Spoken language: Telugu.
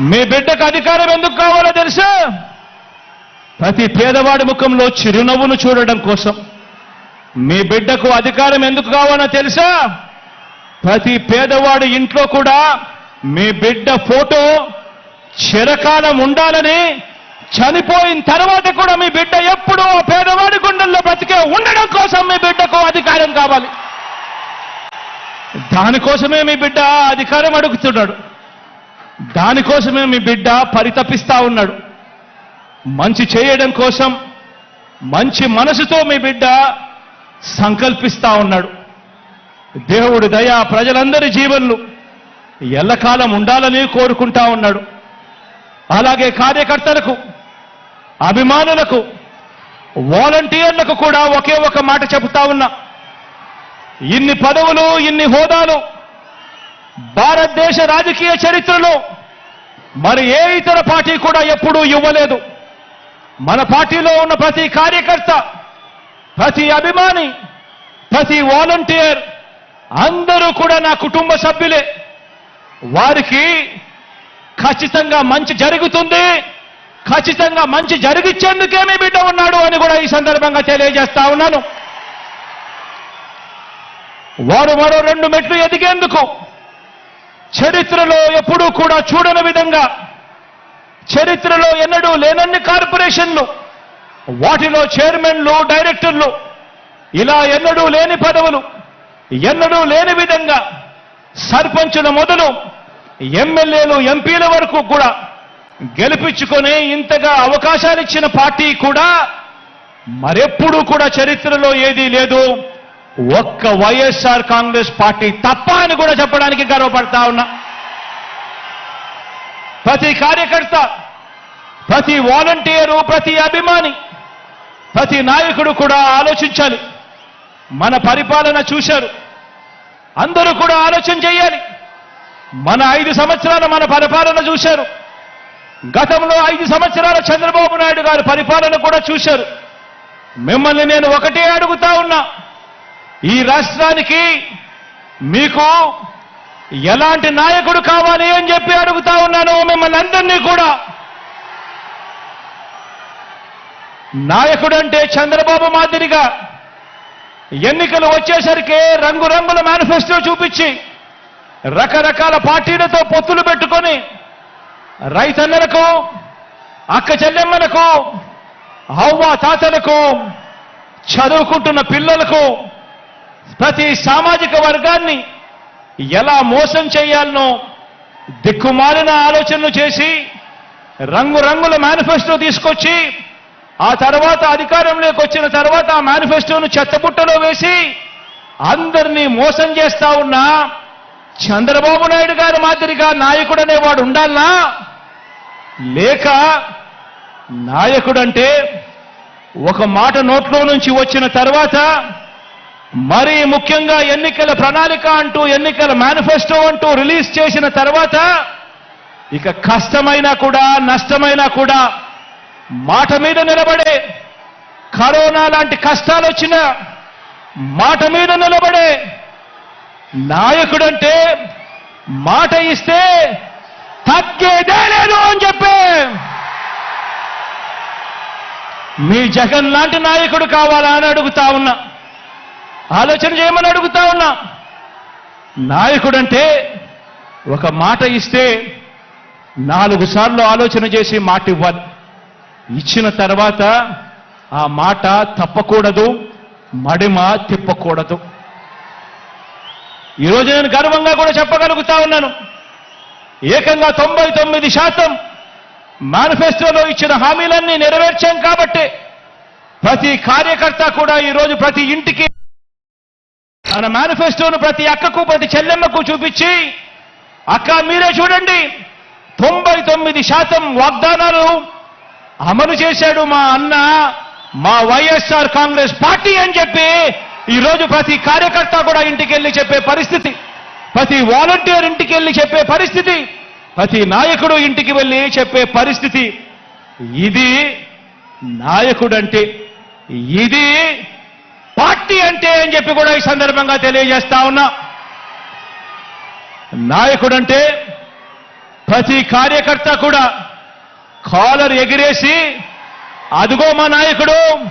మీ బిడ్డకు అధికారం ఎందుకు కావాలో తెలుసా? ప్రతి పేదవాడి ముఖంలో చిరునవ్వును చూడడం కోసం. మీ బిడ్డకు అధికారం ఎందుకు కావాలో తెలుసా? ప్రతి పేదవాడి ఇంట్లో కూడా మీ బిడ్డ ఫోటో చిరకాలం ఉండాలని చనిపోయిన తర్వాత కూడా మీ బిడ్డ ఎప్పుడూ ఆ పేదవాడి గుండెల్లో బ్రతికే ఉండడం కోసం మీ బిడ్డకు అధికారం కావాలి. దానికోసమే మీ బిడ్డ అధికారం అడుగుతున్నాడు. దానికోసమే మీ బిడ్డ పరితపిస్తా ఉన్నాడు. మంచి చేయడం కోసం మంచి మనసుతో మీ బిడ్డ సంకల్పిస్తా ఉన్నాడు. దేవుడు దయ ప్రజలందరి జీవన్లు ఎల్లకాలం ఉండాలని కోరుకుంటా ఉన్నాడు. అలాగే కార్యకర్తలకు అభిమానులకు వాలంటీర్లకు కూడా ఒకే ఒక మాట చెబుతా ఉన్నా. ఇన్ని పదవులు ఇన్ని హోదాలు భారతదేశ రాజకీయ చరిత్రలో మరి ఏ ఇతర పార్టీ కూడా ఎప్పుడూ ఇవ్వలేదు. మన పార్టీలో ఉన్న ప్రతి కార్యకర్త ప్రతి అభిమాని ప్రతి వాలంటీర్ అందరూ కూడా నా కుటుంబ సభ్యులే. వారికి ఖచ్చితంగా మంచి జరుగుతుంది. ఖచ్చితంగా మంచి జరిగిచ్చేందుకే మీ బిడ్డ ఉన్నాడు అని కూడా ఈ సందర్భంగా తెలియజేస్తా ఉన్నాను. వారు మరో రెండు మెట్లు ఎదిగేందుకు చరిత్రలో ఎప్పుడూ కూడా చూడని విధంగా చరిత్రలో ఎన్నడూ లేనన్ని కార్పొరేషన్లు వాటిలో చైర్మన్లు డైరెక్టర్లు ఇలా ఎన్నడూ లేని పదవులు ఎన్నడూ లేని విధంగా సర్పంచుల మొదలు ఎమ్మెల్యేలు ఎంపీల వరకు కూడా గెలిపించుకొని ఇంతగా అవకాశాలు ఇచ్చిన పార్టీ కూడా మరెప్పుడూ కూడా చరిత్రలో ఏదీ లేదు. ఒక్క వైఎస్ఆర్ కాంగ్రెస్ పార్టీ తప్ప అని కూడా చెప్పడానికి గర్వపడతా ఉన్నా. ప్రతి కార్యకర్త ప్రతి వాలంటీరు ప్రతి అభిమాని ప్రతి నాయకుడు కూడా ఆలోచించాలి. మన పరిపాలన చూశారు. అందరూ కూడా ఆలోచన చేయాలి. మన ఐదు సంవత్సరాల మన పరిపాలన చూశారు. గతంలో ఐదు సంవత్సరాల చంద్రబాబు నాయుడు గారి పరిపాలన కూడా చూశారు. మిమ్మల్ని నేను ఒకటే అడుగుతా ఉన్నా. ఈ రాష్ట్రానికి మీకు ఎలాంటి నాయకుడు కావాలి అని చెప్పి అడుగుతా ఉన్నాను. మిమ్మల్ని అందరినీ కూడా. నాయకుడు అంటే చంద్రబాబు మాదిరిగా ఎన్నికలు వచ్చేసరికి రంగురంగుల మేనిఫెస్టో చూపించి రకరకాల పార్టీలతో పొత్తులు పెట్టుకొని రైతన్నలకు అక్క చెల్లెమ్మలకు అవ్వ తాతలకు చదువుకుంటున్న పిల్లలకు ప్రతి సామాజిక వర్గాన్ని ఎలా మోసం చేయాలనో దిక్కుమాలిన ఆలోచనలు చేసి రంగురంగుల మేనిఫెస్టో తీసుకొచ్చి ఆ తర్వాత అధికారంలోకి వచ్చిన తర్వాత ఆ మేనిఫెస్టోను చెత్తబుట్టలో వేసి అందరినీ మోసం చేస్తా ఉన్నా చంద్రబాబు నాయుడు గారి మాదిరిగా నాయకుడు అనేవాడు ఉండాలనా? లేక నాయకుడంటే ఒక మాట నోట్లో నుంచి వచ్చిన తర్వాత మరీ ముఖ్యంగా ఎన్నికల ప్రణాళిక అంటూ ఎన్నికల మేనిఫెస్టో అంటూ రిలీజ్ చేసిన తర్వాత ఇక కష్టమైనా కూడా నష్టమైనా కూడా మాట మీద నిలబడే కరోనా లాంటి కష్టాలు వచ్చినా మాట మీద నిలబడే నాయకుడంటే మాట ఇస్తే తగ్గేదే లేదు అని చెప్పే మీ జగన్ లాంటి నాయకుడు కావాలా అని అడుగుతా ఉన్నా. ఆలోచన చేయమని అడుగుతా ఉన్నా. నాయకుడంటే ఒక మాట ఇస్తే నాలుగు సార్లు ఆలోచన చేసి మాట ఇవ్వాలి. ఇచ్చిన తర్వాత ఆ మాట తప్పకూడదు మడిమ తిప్పకూడదు. ఈరోజు నేను గర్వంగా కూడా చెప్పగలుగుతా ఉన్నాను. ఏకంగా తొంభై తొమ్మిది శాతం మేనిఫెస్టోలో ఇచ్చిన హామీలన్నీ నెరవేర్చాం కాబట్టి ప్రతి కార్యకర్త కూడా ఈరోజు ప్రతి ఇంటికి తన మేనిఫెస్టోను ప్రతి అక్కకు ప్రతి చెల్లెమ్మకు చూపించి అక్క మీరే చూడండి. తొంభై తొమ్మిది శాతం వాగ్దానాలు అమలు చేశాడు మా అన్న మా వైఎస్ఆర్ కాంగ్రెస్ పార్టీ అని చెప్పి ఈరోజు ప్రతి కార్యకర్త కూడా ఇంటికి వెళ్ళి చెప్పే పరిస్థితి. ప్రతి వాలంటీర్ ఇంటికి వెళ్ళి చెప్పే పరిస్థితి. ప్రతి నాయకుడు ఇంటికి వెళ్ళి చెప్పే పరిస్థితి. ఇది నాయకుడంటే ఇది పార్టీ అంటే అని చెప్పి కూడా ఈ సందర్భంగా తెలియజేస్తా ఉన్నా. నాయకుడంటే ప్రతి కార్యకర్త కూడా కాలర్ ఎగిరేసి అదుగో మా నాయకుడు